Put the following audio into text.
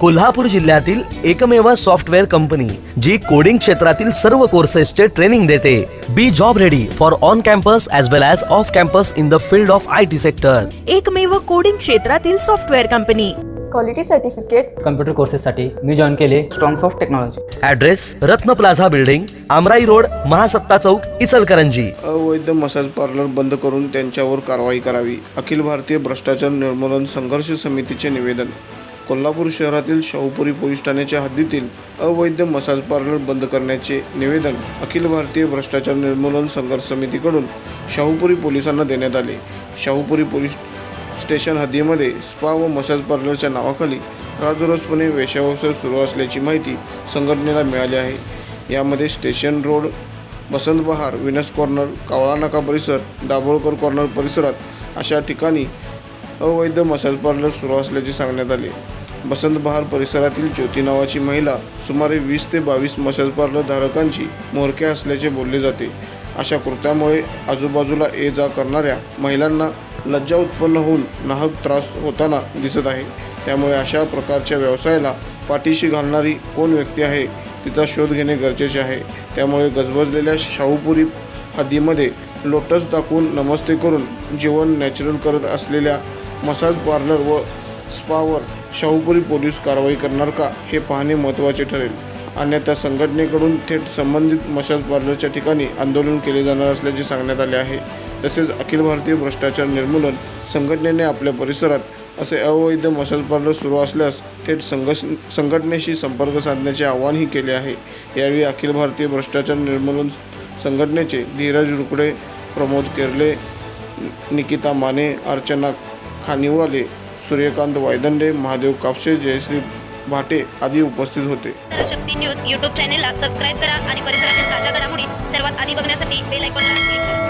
कोल्हापूर जिल्ह्यातील एकमेव software company जी coding क्षेत्रातील सर्व कोर्सेसचे ट्रेनिंग देते. Be job ready for on campus as well as off campus in the field of I T sector एकमेव coding क्षेत्रातील software company. Quality certificate computer कोर्सेससाठी मी join केले. Strongs of technology address Ratna plaza building Amrai road Mahasatta Chowk Ichalkaranji. अवैध massage parlour बंद करून त्यांच्यावर कारवाई करावी. अखिल भारतीय भ्रष्टाचार निर्मूलन संघर्ष समितीचे निवेदन. कोल्हापूर शहरातील शाहूपुरी पोलीस ठाण्याच्या हद्दीतील अवैध मसाज पार्लर बंद करण्याचे निवेदन अखिल भारतीय भ्रष्टाचार निर्मूलन संघर्ष समितीकडून शाहूपुरी पोलिसांना देण्यात आले. शाहूपुरी पोलीस स्टेशन हद्दीमध्ये स्पा व मसाज पार्लरच्या नावाखाली राजरोसपणे वेश्याव्यवसाय सुरू असल्याची माहिती संघटनेला मिळाली आहे. यामध्ये स्टेशन रोड बसंत बहार विनस कॉर्नर कावळा नाका परिसर दाभोळकर कॉर्नर परिसरात अशा ठिकाणी अवैध मसाज पार्लर सुरू असल्याचे सांगण्यात आले. बसंत बहार परिसरातील ज्योती नावाची महिला सुमारे वीस ते बावीस मसाज पार्लर धारकांची म्होरक्या असल्याचे बोलले जाते. अशा कृत्यामुळे आजूबाजूला ये जा करणाऱ्या महिलांना लज्जा उत्पन्न होऊन नाहक त्रास होताना दिसत आहे. त्यामुळे अशा प्रकारच्या व्यवसायाला पाठीशी घालणारी कोण व्यक्ती आहे तिचा शोध घेणे गरजेचे आहे. त्यामुळे गजबजलेल्या शाहूपुरी हद्दीमध्ये लोटस दाखवून नमस्ते करून जीवन नॅचरल करत असलेल्या मसाज पार्लर व स्पावर शाहूपुरी पोलीस कारवाई करणार का हे पाहणे महत्त्वाचे ठरेल. अन्यथा संघटनेकडून थेट संबंधित मशाल पार्लरच्या ठिकाणी आंदोलन केले जाणार असल्याचे सांगण्यात आले आहे. तसेच अखिल भारतीय भ्रष्टाचार निर्मूलन संघटनेने आपल्या परिसरात असे अवैध मशाल पार्लर सुरू असल्यास थेट संघर्ष संघटनेशी संपर्क साधण्याचे आवाहनही केले आहे. यावेळी अखिल भारतीय भ्रष्टाचार निर्मूलन संघटनेचे धीरज रुकडे प्रमोद केरले निकिता माने अर्चना खानिवाले सूर्यकांत वायदंडे महादेव कापसे जयश्री भाटे आदी उपस्थित होते. शक्ती न्यूज यूट्यूब चॅनेलला सबस्क्राईब करा आणि परिसरातील ताज्या घडामोडी सर्वात आधी बघण्यासाठी बेल आयकॉनला क्लिक करा.